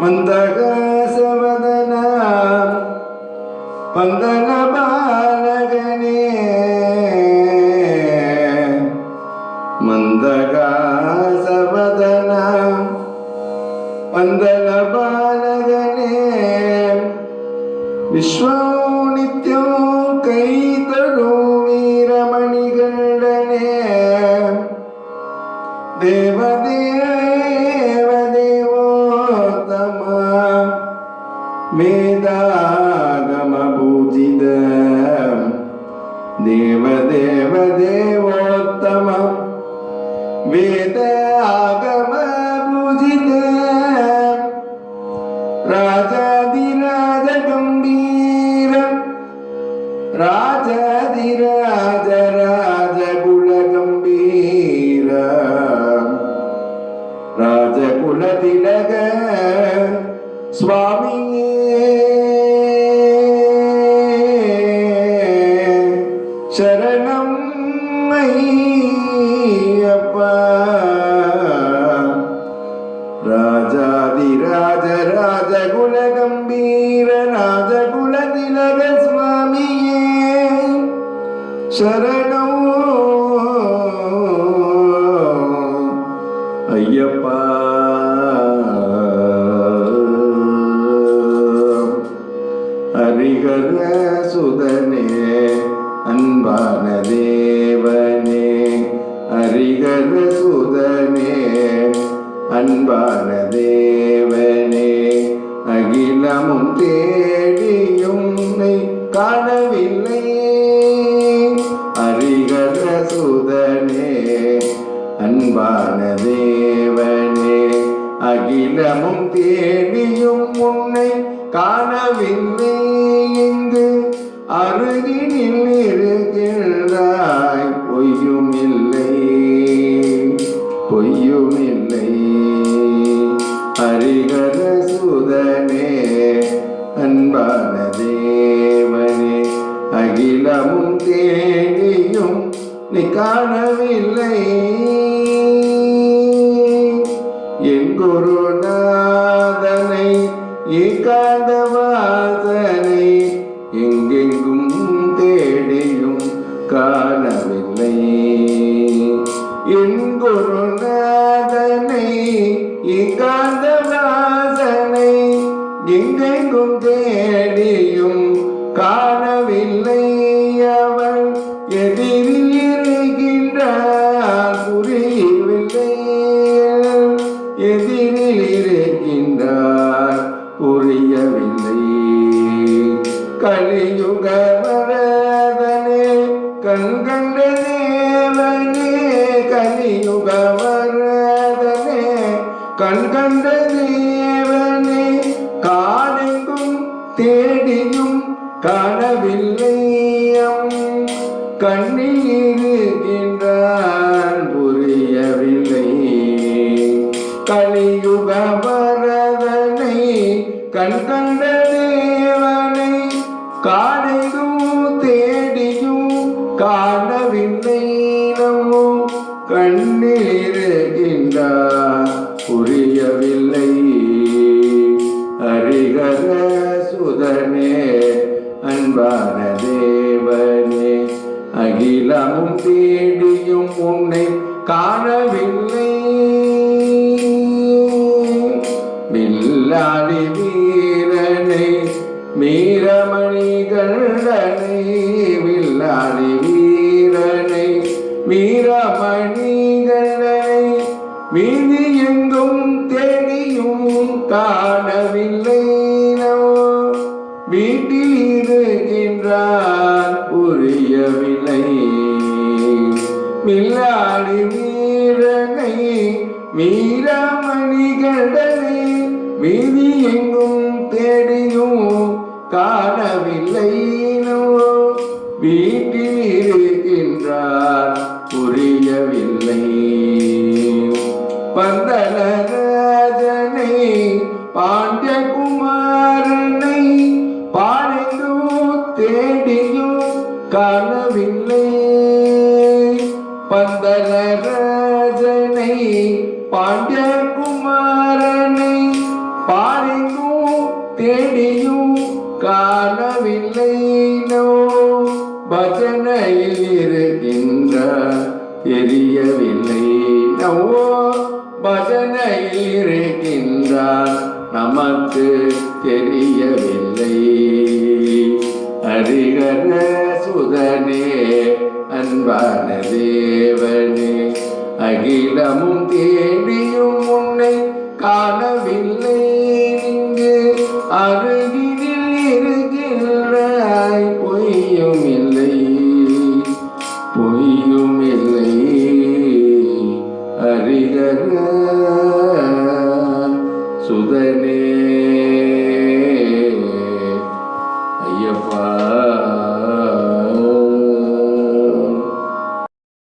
ಮಂದಗಾಸವದನ ಪಂದನ ಬಾಲಗಣೇ ಮಂದಗಾಸವದನ ಪಂದನ ಬಾಲಗಣೇ ವಿಶ್ವವು ನಿತ್ಯವೂ ಕೈ ഗമഭൂജിതം ദേവദേവ ദേവോത്തമ വേദ ആഗമ പൂജിത രാജ சரணம். ஐயப்பா. ஹரிகர சுதனே அன்பான தேவனே. ஹரிகர சுதனே அன்பான தேவனே. அகிலமும் தேடியும் காணவில்லை. ஹரிகர சுதனே அன்பான தேவனே அகிலமும் தேடியும் உன்னை காணவில்லை இங்கு. அருகினி காணவில்லை. என் குருநாதனை ஏகாந்த வாசனை எங்கெங்கும் தேடியும் காணவில்லை. என் குருநாதனை ஏகாந்த வாசனை எங்கெங்கும் தேடியும் காணவில்லை எதிரில் இருக்கின்றார் புரியவில்லை. கலியுக வரதனே கண்கண்ட தேவனே கலியுக வரதனே கண்கண்ட தேவனே காணெங்கும் தேடியும் காணவில்லை. அம் கண்ணில் கண் கண்ட தேவனை காணெங்கும் தேடியும் காணவில்லை நம்மோ. கண்ணீருகின்றார் புரியவில்லை. ஹரிகர சுதனே அன்பான தேவனே அகிலமும் தேடியும் உன்னை காணவில்லை. வில்லாடி மீரமணிகண்டனை வில்லாடி வீரனை மீரமணிகண்டனை மீதி எங்கும் தேடியும் காணவில்லை வீட்டில் இருக்கின்றார் புரியவில்லை. மில்லாடி வீரனை மீரமணிகண்டனை மீதி எங்கும் தேடி காணவில்லை வீட்டில் இருக்கின்றார் புரியவில்லை பந்தனராஜனை பாண்டியகுமாரனை பாடியோ தேடியோ காண தெரியவில்லை நவோ பஜனையில் இருக்கின்றான் நமக்கு தெரியவில்லை. ஹரிகர சுதனே அன்பான தேவனே அகிலமும் தேடியும் உன்னை காணவில்லை. இங்கு அருகினில் இருக்கின்றாய் பொய்யும் இல்லை. 走在